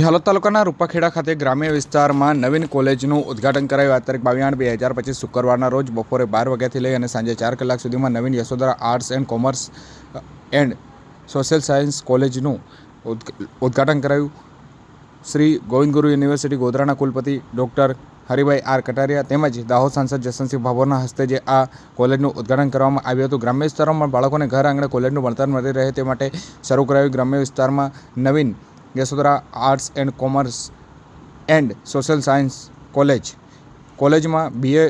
ઝાલોદ તાલુકાના રૂપાખેડા ખાતે ગ્રામ્ય વિસ્તારમાં નવીન કોલેજનું ઉદઘાટન કરાયું. આ તારીખ બાવીસ આઠ બે હજાર પચીસ શુક્રવારના રોજ બપોરે બાર વાગ્યાથી લઈ અને સાંજે ચાર કલાક સુધીમાં Naveen Yashodara arts and commerce and social science કોલેજનું ઉદઘાટન કરાયું. શ્રી ગોવિંદ ગુરુ યુનિવર્સિટી ગોધરાના કુલપતિ ડૉક્ટર હરિભાઈ આર કટારિયા તેમજ દાહોદ સાંસદ જસવંતસિંહ ભાભોરના હસ્તે જે આ કોલેજનું ઉદઘાટન કરવામાં આવ્યું હતું. ગ્રામ્ય વિસ્તારોમાં બાળકોને ઘર આંગણે કોલેજનું ભણતર મળી રહે તે માટે શરૂ કરાયું. ગ્રામ્ય વિસ્તારમાં Navin Yashodhara arts and commerce and social science college. કોલેજમાં બીએ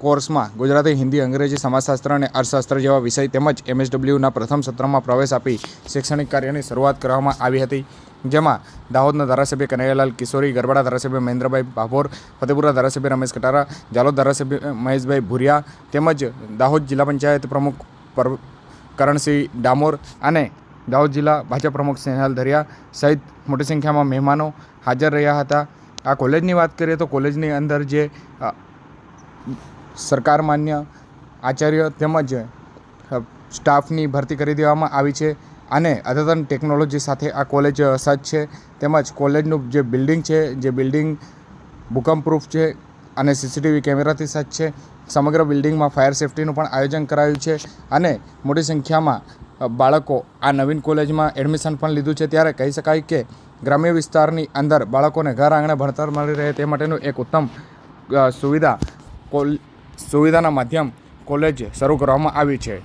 કોર્સમાં ગુજરાતી, હિન્દી, અંગ્રેજી, સમાજશાસ્ત્ર અને અર્થશાસ્ત્ર જેવા વિષય તેમજ એમએસડબલ્યુના પ્રથમ સત્રમાં પ્રવેશ આપી શૈક્ષણિક કાર્યની શરૂઆત કરવામાં આવી હતી. જેમાં દાહોદના ધારાસભ્ય કનૈયાલાલ કિશોરી, ગરબાડા ધારાસભ્ય મહેન્દ્રભાઈ ભાભોર, ફતેપુરા ધારાસભ્ય રમેશ કટારા, જાલોદ ધારાસભ્ય મહેશભાઈ ભુરિયા તેમજ દાહોદ જિલ્લા પંચાયત પ્રમુખ પર કરણસિંહ ડામોર અને દાહોદ જિલ્લા ભાજપ પ્રમુખ સ્નેહાલ ધરિયા સહિત મોટી સંખ્યામાં મહેમાનો હાજર રહ્યા હતા. આ કોલેજની વાત કરીએ તો કોલેજની અંદર જે સરકાર માન્ય આચાર્ય તેમજ સ્ટાફની ભરતી કરી દેવામાં આવી છે અને અદ્યતન ટેકનોલોજી સાથે આ કોલેજ સજ્જ છે. તેમજ કોલેજનું જે બિલ્ડિંગ છે, જે બિલ્ડિંગ ભૂકંપપ્રૂફ છે અને સીસીટીવી કેમેરાથી સજ્જ છે. સમગ્ર બિલ્ડિંગમાં ફાયર સેફટીનું પણ આયોજન કરાયું છે અને મોટી સંખ્યામાં બાળકો આ નવીન કોલેજમાં એડમિશન પણ લીધું છે ત્યારે કહી શકાય કે ગ્રામ્ય વિસ્તારની અંદર બાળકોને ઘર આંગણે ભણતર મળી રહે તે માટેનું એક ઉત્તમ સુવિધા કોલ, સુવિધાના માધ્યમ કોલેજ શરૂ કરવામાં આવી છે.